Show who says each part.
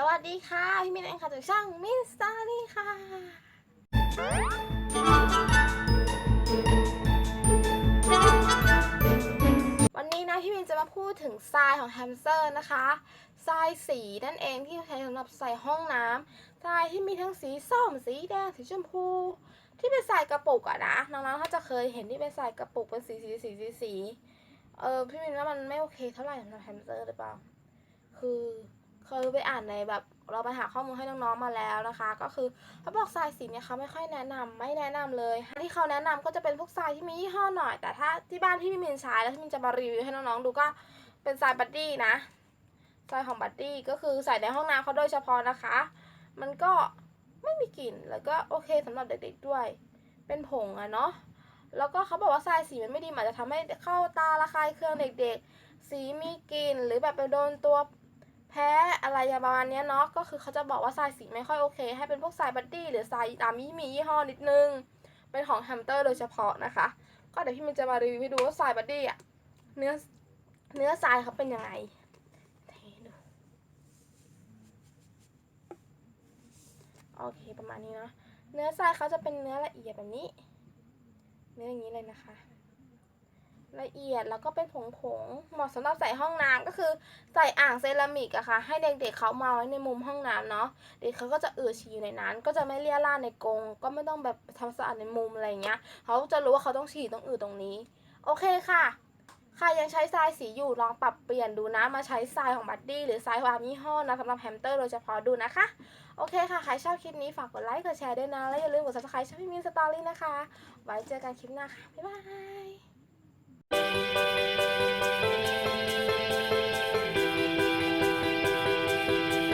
Speaker 1: สวัสดีค่ะ พี่มินเองค่ะจากช่องมินสตารี่ค่ะ วันนี้นะพี่มินจะมาพูดถึงทรายของแฮมสเตอร์นะคะทรายสีนั่นเองที่ใช้สำหรับใส่ห้องน้ำทรายที่มีทั้งสีส้มสีแดงสีชมพู ที่เป็นใส่กระปุกอะนะน้องๆถ้าจะเคยเห็นที่เป็นใส่กระปุกเป็นสีสีสีสีสีเออพี่มินว่ามันไม่โอเคเท่าไหร่สำหรับแฮมสเตอร์หรือเปล่า คือ เคยไปอ่านในแบบเราไปหาข้อมูลให้น้องๆมาแล้วนะคะ ก็คือเขาบอกทรายสีเนี่ยเขาไม่ค่อยแนะนำไม่แนะนำเลยที่เขาแนะนำก็จะเป็นพวกทรายที่มียี่ห้อหน่อย แต่ถ้าที่บ้านที่พี่มินใช้แล้วที่มินจะมารีวิวให้น้องๆดูก็เป็นทรายบัดดี้นะทรายของบัดดี้ก็คือใส่ในห้องน้ำเขาโดยเฉพาะนะคะ มันก็ไม่มีกลิ่นแล้วก็โอเคสำหรับเด็ก ๆด้วย เป็นผงอะเนาะแล้วก็เขาบอกว่าทรายสีมันไม่ดีมันอาจจะทำให้เข้าตาระคายเคืองเด็ก ๆ สีมีกลิ่นหรือแบบไปโดนตัว แพ้อะไรประมาณนี้เนาะก็คือเขาจะบอกว่าทรายสีไม่ค่อยโอเค ให้เป็นพวกทรายบัดดี้หรือทรายตามที่มียี่ห้อนิดนึง เป็นของแฮมสเตอร์โดยเฉพาะนะคะ ก็เดี๋ยวพี่มินจะมารีวิวให้ดูว่าทรายบัดดี้อะเนื้อเนื้อทรายเขาเป็นยังไงเทดูโอเคประมาณนี้เนาะเนื้อทรายเขาจะเป็นเนื้อละเอียดแบบนี้ เนื้ออย่างนี้เลยนะคะ ละเอียดแล้วก็เป็นผงผงๆเหมาะสำหรับใส่ห้องน้ำก็คือใส่อ่างเซรามิกอะค่ะให้เด็กๆเขามาไว้ในมุมห้องน้ำเนาะเด็กเขาก็จะเอืดฉี่อยู่ในนั้น ก็จะไม่เลี่ยราดในกรงก็ไม่ต้องแบบทำสะอาดในมุมอะไรเงี้ยเขาจะรู้ว่าเขาต้องฉี่ต้องอืดตรงนี้ โอเคค่ะใครยังใช้ทรายสีอยู่ลองปรับเปลี่ยนดูนะมาใช้ทรายของบัดดี้หรือทรายความยี่ห้อนะสำหรับแฮมสเตอร์โดยเฉพาะดูนะคะ โอเคค่ะ ใครชอบคลิปนี้ฝากกดไลค์กดแชร์ด้วยนะ และอย่าลืมกด subscribe ช่องพี่มินสตอรี่นะคะ ไว้เจอกันคลิปหน้าค่ะ บ๊ายบาย